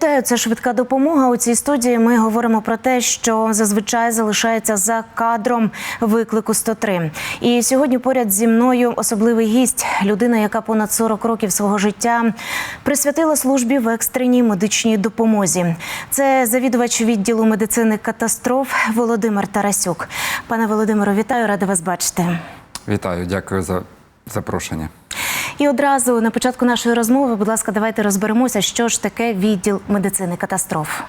Вітаю, це швидка допомога. У цій студії ми говоримо про те, що зазвичай залишається за кадром виклику 103. І сьогодні поряд зі мною особливий гість, людина, яка понад 40 років свого життя присвятила службі в екстреній медичній допомозі. Це завідувач відділу медицини катастроф Володимир Тарасюк. Пане Володимиро, вітаю, рада вас бачити. Вітаю, дякую за запрошення. І одразу на початку нашої розмови, будь ласка, давайте розберемося, що ж таке відділ медицини катастроф.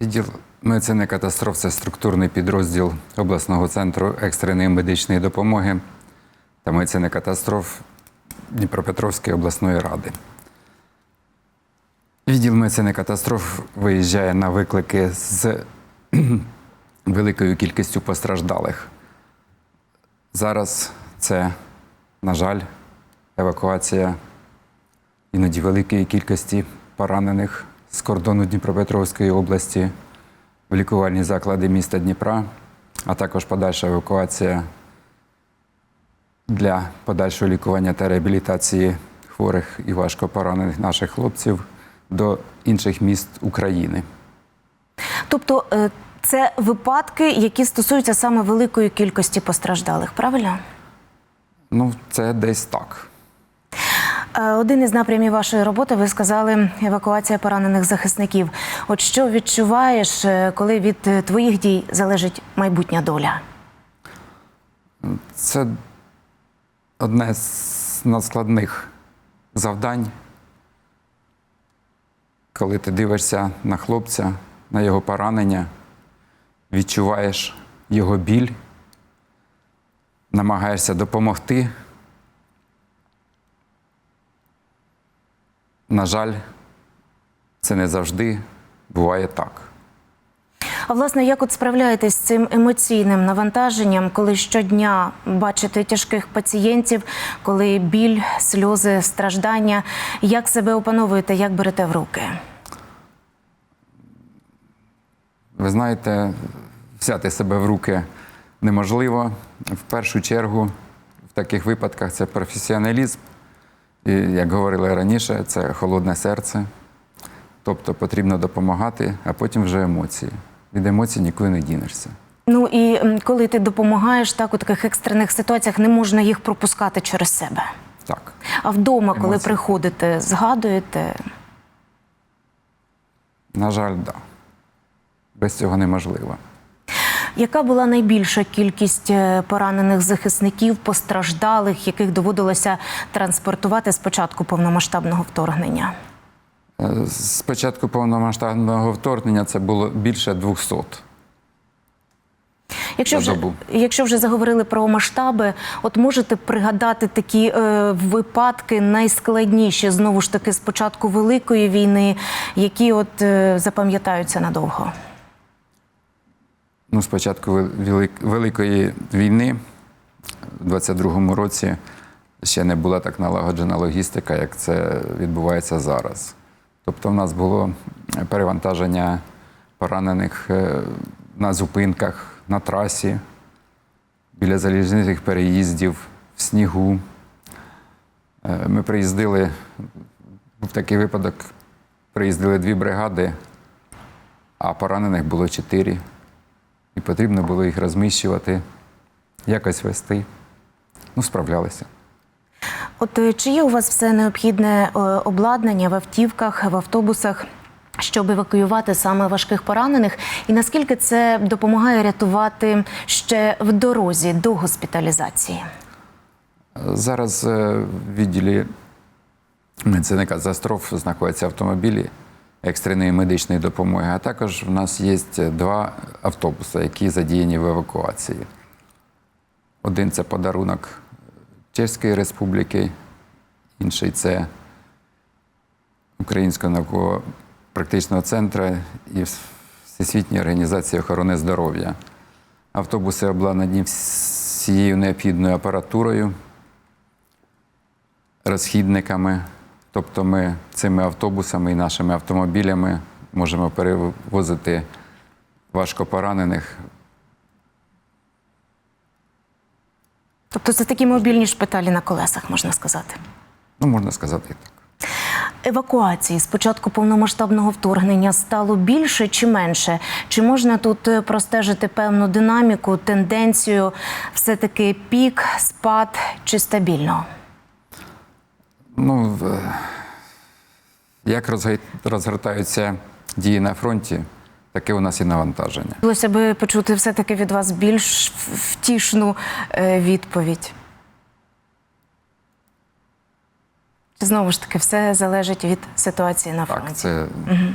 Відділ медицини катастроф це структурний підрозділ обласного центру екстреної медичної допомоги та медицини катастроф Дніпропетровської обласної ради. Відділ медицини катастроф виїжджає на виклики з великою кількістю постраждалих. Зараз це, на жаль, евакуація іноді великої кількості поранених з кордону Дніпропетровської області в лікувальні заклади міста Дніпра, а також подальша евакуація для подальшого лікування та реабілітації хворих і важко поранених наших хлопців до інших міст України. Тобто, е, це випадки, які стосуються саме великої кількості постраждалих, правильно? Ну, це десь так. Е, Один із напрямів вашої роботи ви сказали евакуація поранених захисників. От що відчуваєш, е, коли від е, твоїх дій залежить майбутня доля? Це одне з надскладних завдань, коли ти дивишся на хлопця, на його поранення, відчуваєш його біль, намагаєшся допомогти. На жаль, це не завжди буває так. А власне, як от справляєтесь з цим емоційним навантаженням, коли щодня бачите тяжких пацієнтів, коли біль, сльози, страждання? Як себе опановуєте, як берете в руки? Ви знаєте, взяти себе в руки неможливо. В першу чергу, в таких випадках це професіоналізм. І, як говорили раніше, це холодне серце. Тобто потрібно допомагати, а потім вже емоції. Від емоцій нікуди не дінешся. Ну і коли ти допомагаєш так у таких екстрених ситуаціях, не можна їх пропускати через себе. Так. А вдома, коли приходите, згадуєте. На жаль, так. Да. Без цього неможливо. Яка була найбільша кількість е, поранених захисників, постраждалих, яких доводилося транспортувати з початку повномасштабного вторгнення? Е, З початку повномасштабного вторгнення це було більше 200. Якщо вже, якщо вже заговорили про масштаби, от можете пригадати такі е, випадки найскладніші знову ж таки з початку великої війни, які от е, запам'ятаються надовго? Ну, з початку Велик- Великої війни, в 22-му році, ще не була так налагоджена логістика, як це відбувається зараз. Тобто, в нас було перевантаження поранених е, на зупинках, на трасі, біля залізничних переїздів, в снігу. Е, Ми приїздили, був такий випадок, приїздили дві бригади, а поранених було чотири. І потрібно було їх розміщувати, якось вести. Ну, справлялися. От е, чи є у вас все необхідне е, обладнання в автівках, в автобусах, щоб евакуювати саме важких поранених? І наскільки це допомагає рятувати ще в дорозі до госпіталізації? Зараз е, в відділі медицини катастроф знаходяться автомобілі екстреної медичної допомоги, а також в нас є два автобуси, які задіяні в евакуації. Один це подарунок Чеської Республіки, інший це Українського науково-практичного центру і Всесвітньої організації охорони здоров'я. Автобуси обладнані всією необхідною апаратурою, розхідниками. Тобто ми цими автобусами і нашими автомобілями можемо перевозити важкопоранених. Тобто це такі мобільні шпиталі на колесах, можна сказати. Ну, можна сказати і так. евакуації з початку повномасштабного вторгнення стало більше чи менше? Чи можна тут е, простежити певну динаміку, тенденцію, все-таки пік, спад чи стабільно? Ну, як розгортаються дії на фронті, таке у нас і навантаження. Хотілося би почути все-таки від вас більш втішну е, відповідь. Знову ж таки, все залежить від ситуації на фронті. Так, це Е,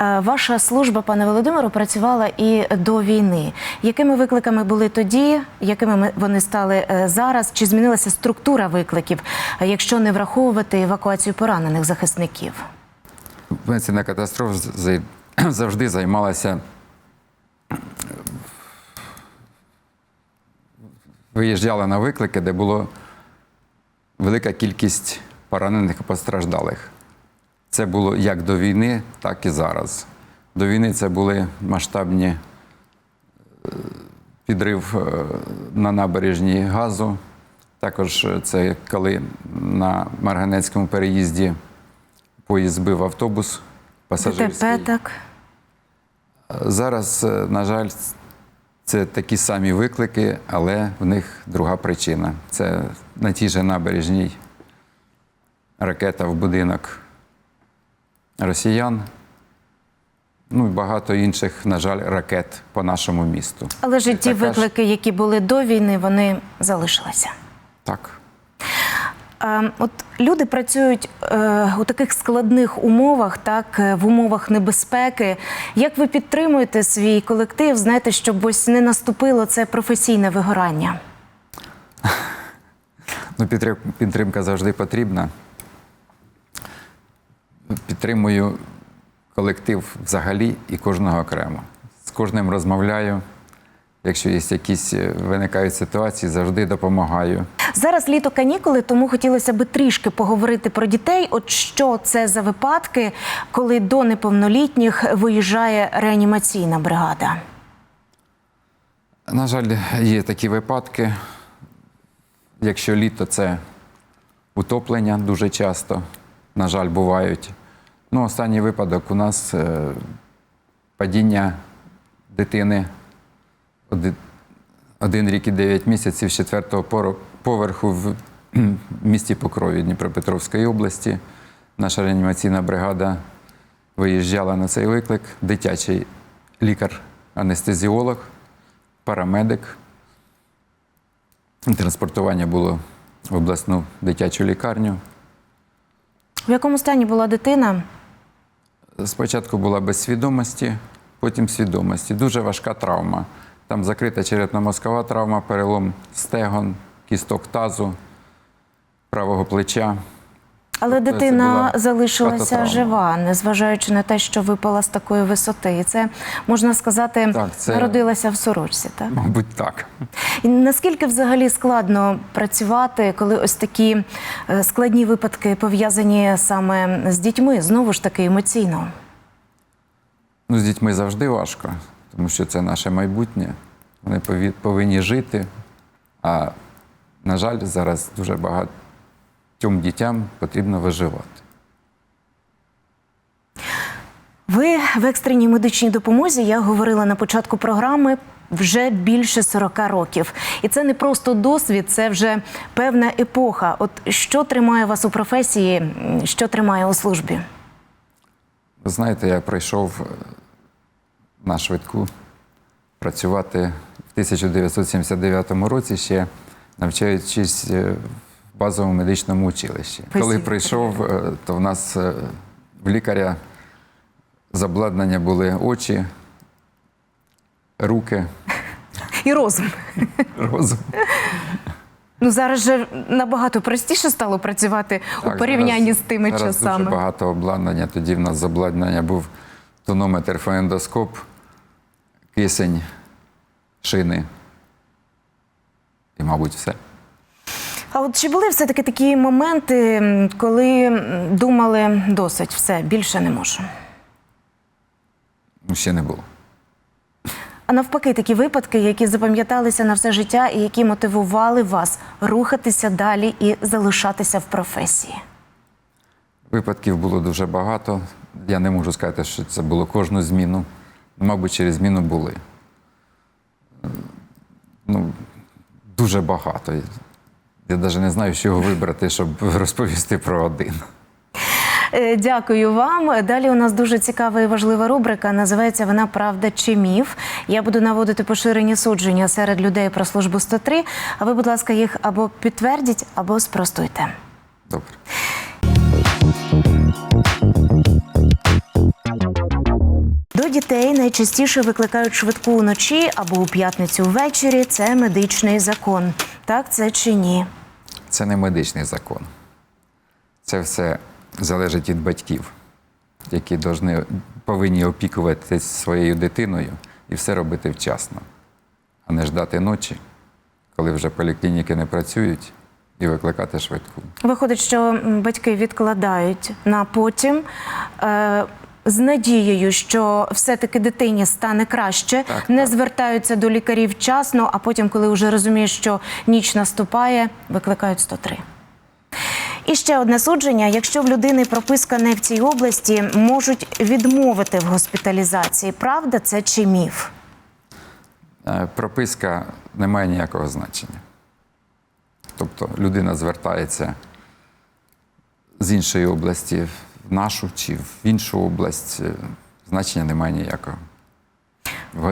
Ваша служба, пане Володимиру, працювала і до війни. Якими викликами були тоді? Якими ми- вони стали е, зараз? Чи змінилася структура викликів, е, якщо не враховувати евакуацію поранених захисників? медицина катастроф завжди займалася виїжджала на виклики, де було велика кількість поранених і постраждалих. Це було як до війни, так і зараз. До війни це були масштабні е, підрив е, на набережні газу. Також е, це коли на Марганецькому переїзді поїзд збив автобус пасажирський. ДТП так. Зараз, на жаль, це такі самі виклики, але в них друга причина. Це на тій же набережній ракета в будинок росіян. Ну і багато інших, на жаль, ракет по нашому місту. Але ж і ті виклики, які були до війни, вони залишилися. Так. От люди працюють е, у таких складних умовах, так е, в умовах небезпеки. Як ви підтримуєте свій колектив? Знаєте, щоб ось не наступило це професійне вигорання? Ну, підтримка завжди потрібна. Підтримую колектив взагалі і кожного окремо. З кожним розмовляю. Якщо є якісь е, виникають ситуації, завжди допомагаю. Зараз літо канікули, тому хотілося би трішки поговорити про дітей. От що це за випадки, коли до неповнолітніх виїжджає реанімаційна бригада? На жаль, є такі випадки. Якщо літо це утоплення дуже часто, на жаль, бувають. Ну, останній випадок у нас е, падіння дитини один, рік і 9 місяців з четвертого поверху в місті Покрові Дніпропетровської області. Наша реанімаційна бригада виїжджала на цей виклик. Дитячий лікар-анестезіолог, парамедик. Транспортування було в обласну дитячу лікарню. В якому стані була дитина? Спочатку була без свідомості, потім свідомості. Дуже важка травма. Там закрита черепно-мозкова травма, перелом стегон, кісток тазу, правого плеча. Але дитина залишилася кататравма. жива, незважаючи на те, що випала з такої висоти. І це можна сказати, Так, це- народилася в сорочці. Так Мабуть, так. і наскільки взагалі складно працювати, коли ось такі е, складні випадки пов'язані саме з дітьми, знову ж таки емоційно. Ну, з дітьми завжди важко, тому що це наше майбутнє. Вони повинні жити. А, на жаль, зараз дуже багатьом дітям потрібно виживати. Ви в екстреній медичній допомозі, я говорила на початку програми. Вже більше 40 років, і це не просто досвід, це вже певна епоха. От що тримає вас у професії, що тримає у службі? Ви знаєте, я прийшов е, на швидку працювати в 1979 році, ще навчаючись е, в базовому медичному училищі. Коли прийшов, е, то в нас е, в лікаря з обладнання були очі, руки, І розум. розум. Ну зараз же набагато простіше стало працювати Так, у порівнянні зараз- з тими зараз часами. Дуже багато обладнання. Тоді в нас з обладнання був тонометр, фонендоскоп, кисень, шини. І, мабуть, все. А от чи були все-таки такі моменти, коли думали досить, все більше не можу? Ну, ще не було. А навпаки, такі випадки, які запам'яталися на все життя і які мотивували вас рухатися далі і залишатися в професії. Випадків було дуже багато. Я не можу сказати, що це було кожну зміну. Мабуть, через зміну були. Е, Ну, дуже багато. Я навіть не знаю, чого вибрати, щоб розповісти про один. Е, Дякую вам. Далі у нас дуже цікава і важлива рубрика. Називається вона Правда чи міф. Я буду наводити поширені судження серед людей про службу 103, А ви, будь ласка, їх або підтвердіть, або спростуйте. Добре. До дітей найчастіше викликають швидку вночі або у п'ятницю ввечері. Це медичний закон. Так це чи ні? Це не медичний закон. Це все залежить від батьків, які должны, повинні опікуватися своєю дитиною і все робити вчасно, а не ждати ночі, коли вже поліклініки не працюють, і викликати швидку. Виходить, що батьки відкладають на потім. Е- з надією, що все-таки дитині стане краще, Так, не так. звертаються до лікарів вчасно, а потім, коли вже розуміють, що ніч наступає, викликають 103. І ще одне судження: якщо в людини прописка не в цій області, можуть відмовити в госпіталізації. Правда це чи міф? Е, Прописка не має ніякого значення. Тобто людина звертається з іншої області нашу чи в іншу область, е, значення немає ніякого.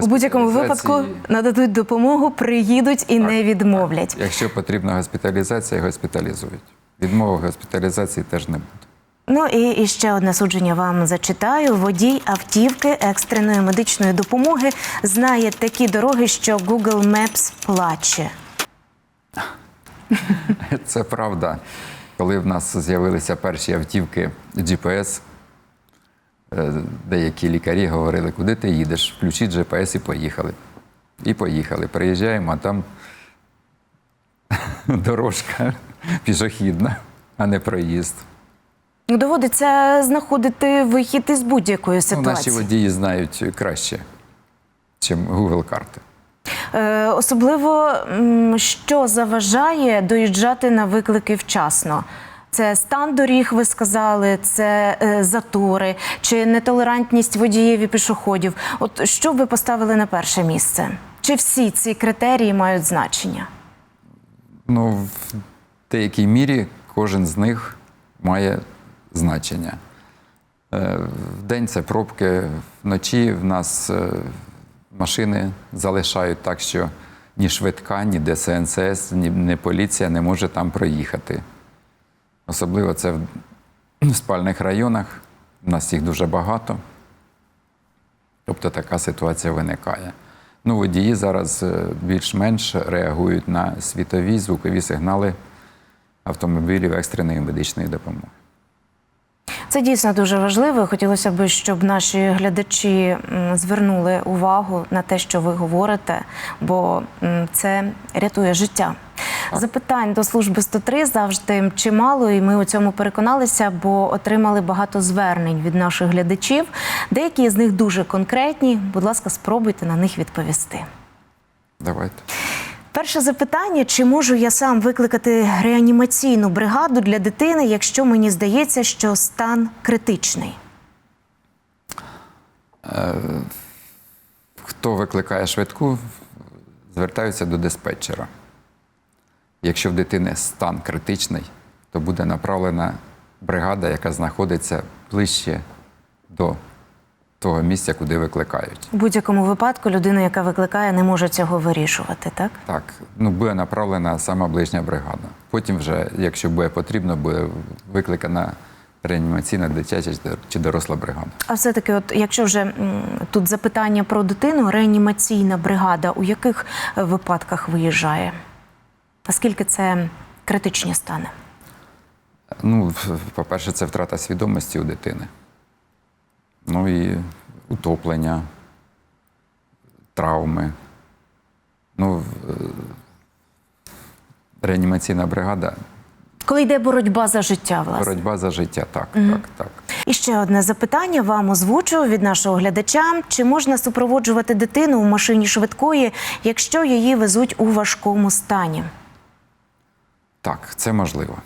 У будь-якому випадку нададуть допомогу, приїдуть і не відмовлять. Якщо потрібна госпіталізація, госпіталізують. Відмови госпіталізації теж не буде. Ну і, і ще одне судження вам зачитаю. Водій автівки екстреної медичної допомоги знає такі дороги, що Google Maps плаче. Це правда. Коли в нас з'явилися перші автівки GPS, е, деякі лікарі говорили, куди ти їдеш, включіть GPS і поїхали. І поїхали. Приїжджаємо, а там дорожка пішохідна, а не проїзд. Доводиться знаходити вихід із будь-якої Ну, наші водії знають краще, ніж Google карти. Е, особливо, що заважає доїжджати на виклики вчасно. Це стан доріг, ви сказали, це е, затори чи нетолерантність водіїв і пішоходів. От що ви поставили на перше місце? Чи всі ці критерії мають значення? Ну, в деякій мірі кожен з них має значення. Е, Вдень це пробки, вночі в нас машини залишають так, що ні швидка, ні ДСНС, ні, ні поліція не може там проїхати. Особливо це в спальних районах. У нас їх дуже багато. Тобто така ситуація виникає. Ну, водії зараз е, більш-менш реагують на світові звукові сигнали автомобілів екстреної медичної допомоги. Це дійсно дуже важливо. Хотілося б, щоб наші глядачі звернули увагу на те, що ви говорите, бо це рятує життя. Запитань до служби 103 завжди чимало, і ми у цьому переконалися, бо отримали багато звернень від наших глядачів. Деякі з них дуже конкретні. Будь ласка, спробуйте на них відповісти. Давайте. Перше запитання: чи можу я сам викликати реанімаційну бригаду для дитини, якщо мені здається, що стан критичний? Хто викликає швидку, звертаються до диспетчера. Якщо в дитини стан критичний, то буде направлена бригада, яка знаходиться ближче до того місця, куди викликають. У будь-якому випадку людина, яка викликає, не може цього вирішувати, так? Так, ну буде направлена сама ближня бригада. Потім, вже, якщо буде потрібно, буде викликана реанімаційна дитяча чи доросла бригада. А все-таки, от якщо вже м, тут запитання про дитину, реанімаційна бригада у яких е, випадках виїжджає? Наскільки це критичні стани? Ну, по-перше, це втрата свідомості у дитини. Ну і утоплення, травми. Ну, е, реанімаційна бригада, Коли йде боротьба за життя, власне. боротьба за життя. Так, так, так. І ще одне запитання вам озвучу від нашого глядача: чи можна супроводжувати дитину у машині швидкої, якщо її везуть у важкому стані? Так, це можливо.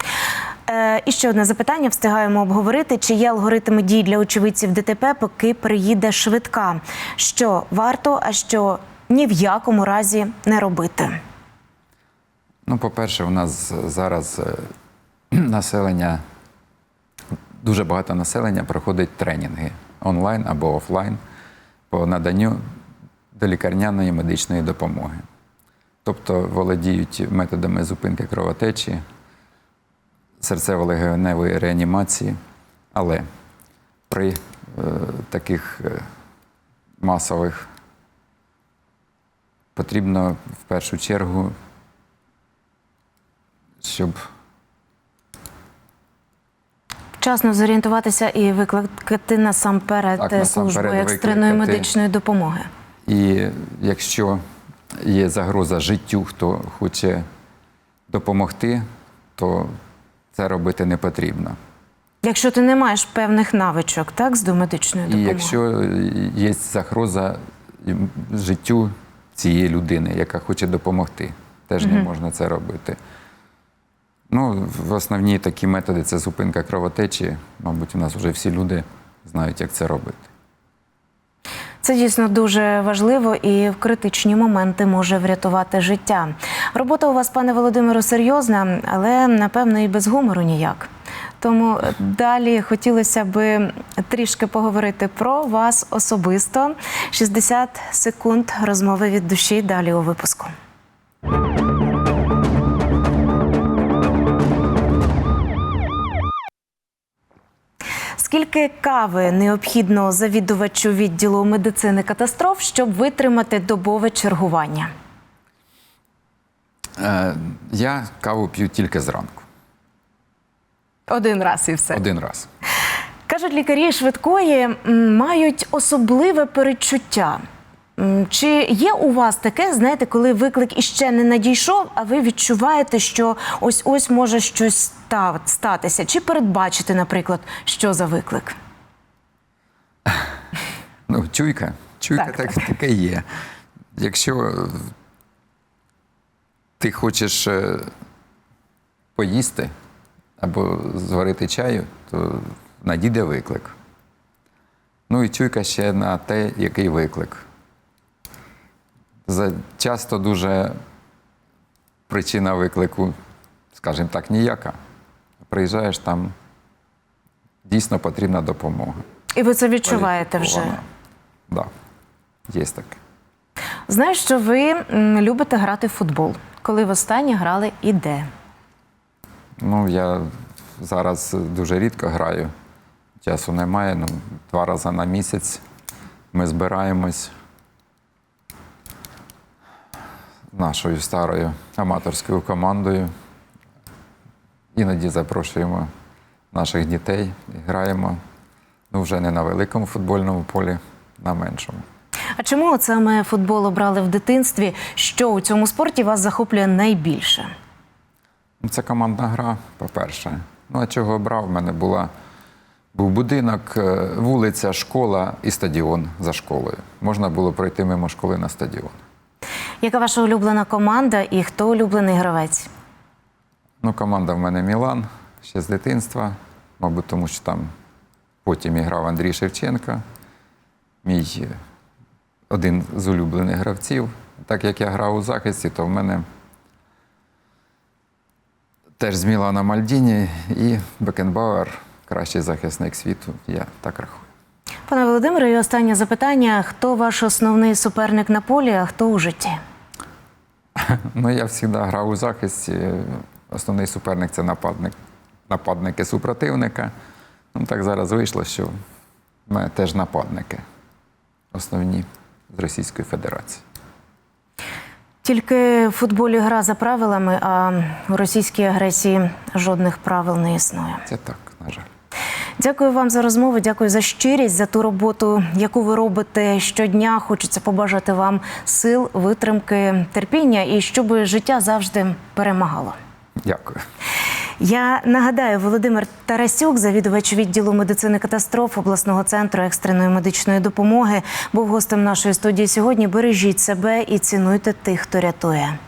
Е, і ще одне запитання встигаємо обговорити: чи є алгоритми дій для очевидців ДТП, поки приїде швидка? Що варто, а що ні в якому разі не робити? Ну, по-перше, у нас зараз е, населення, дуже багато населення проходить тренінги онлайн або офлайн по наданню долікарняної медичної допомоги. Тобто володіють методами зупинки кровотечі, серцево-легеневої реанімації, але при е, таких е, масових потрібно в першу чергу щоб Вчасно зорієнтуватися і викликати насамперед Так, насамперед службу екстреної викликати. медичної допомоги. і якщо є загроза життю, хто хоче допомогти, то це робити не потрібно. Якщо ти не маєш певних навичок, так, з домедичної І якщо є загроза життю цієї людини, яка хоче допомогти, теж не можна це робити. Ну, в основні такі методи це зупинка кровотечі. Мабуть, у нас вже всі люди знають, як це робити. Це дійсно дуже важливо і в критичні моменти може врятувати життя. Робота у вас, пане Володимиру, серйозна, але напевно і без гумору ніяк. Тому далі хотілося би трішки поговорити про вас особисто. 60 секунд розмови від душі далі у випуску. Скільки кави необхідно завідувачу відділу медицини катастроф, щоб витримати добове чергування? Е, я каву п'ю тільки зранку, Один раз і все. один раз. Кажуть, лікарі швидкої мають особливе перечуття. Чи є у вас таке, знаєте, коли виклик іще не надійшов, а ви відчуваєте, що ось ось може щось статися? Чи передбачите, наприклад, що за виклик? Ну, чуйка. Чуйка Так, так, так. таке є. Якщо ти хочеш е, поїсти або зварити чаю, то надійде виклик. Ну і чуйка ще на те, який виклик. За, часто дуже причина виклику, скажімо так, ніяка. Приїжджаєш там, дійсно потрібна допомога. І ви це відчуваєте вже? Так, да. є таке. Знаю, що ви любите грати в футбол. Коли востаннє грали і де? Ну, я зараз дуже рідко граю. Часу немає. Ну, два рази на місяць ми збираємось нашою старою аматорською командою. Іноді запрошуємо наших дітей і граємо ну, вже не на великому футбольному полі, на меншому. А чому от саме футбол обрали в дитинстві? Що у цьому спорті вас захоплює найбільше? Ну, Це командна гра, по-перше. Ну, а чого обрав? У мене була, був будинок, е, вулиця, школа і стадіон за школою. Можна було пройти мимо школи на стадіон. Яка ваша улюблена команда і хто улюблений гравець? Ну, команда в мене Мілан ще з дитинства, мабуть, тому що там потім і грав Андрій Шевченко, мій е, один з улюблених гравців. Так як я грав у захисті, то в мене теж з Мілана Мальдіні і Бекенбауер, кращий захисник світу, я так рахую. Пане Володимире, і останнє запитання: хто ваш основний суперник на полі, а хто у житті? Ну, я завжди грав у захисті. Основний суперник це нападник, нападники супротивника. Ну, так зараз вийшло, що в мене теж нападники основні з Російської Федерації. Тільки в футболі гра за правилами, а у російській агресії жодних правил не існує. Це так. Дякую вам за розмову. Дякую за щирість, за ту роботу, яку ви робите щодня. Хочеться побажати вам сил, витримки, терпіння і щоб життя завжди перемагало. Дякую. Я нагадаю, Володимир Тарасюк, завідувач відділу медицини катастроф обласного центру екстреної медичної допомоги, був гостем нашої студії сьогодні. Бережіть себе і цінуйте тих, хто рятує.